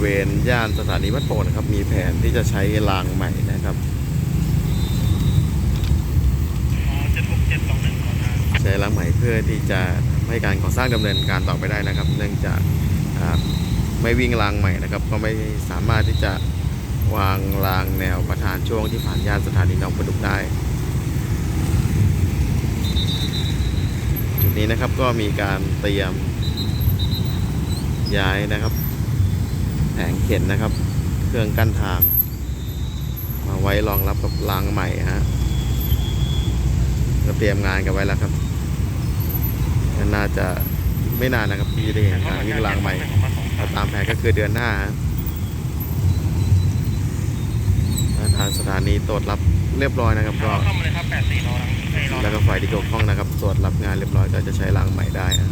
เวณย่านสถานีวัดโป่งนะครับ มีแผนที่จะใช้รางใหม่นะครับอ๋อเจ็ดหกเจ็ดสองหนึ่งขอทางใช้รางใหม่เพื่อที่จะทำให้การก่อสร้างดำเนินการต่อไปได้นะครับ เนื่องจากอ่าไม่วิ่งรางใหม่นะครับ ก็ไม่สามารถที่จะวางรางแนวประธานช่วงที่ผ่านย่านสถานีหนองประดุกได้ จุดนี้นะครับก็มีการเตรียมย้ายนะครับ แผงเข็นนะครับ เครื่องกั้นทาง มาไว้รองรับกับรางใหม่ฮะก็เตรียมงานกันไว้แล้วครับ น่าจะไม่นานนะครับที่จะได้เห็นการวิ่งรางใหม่ของมาสองถ้าตามแผนก็คือเดือนหน้าฮะทางสถานีตรวจรับเรียบร้อยนะครับก็เข้ามาเลยครับแปดสี่รอรังให้รอแล้วก็ฝ่ายที่เกี่ยวข้องนะครับ ตรวจรับงานเรียบร้อยก็จะใช้รางใหม่ได้ฮะ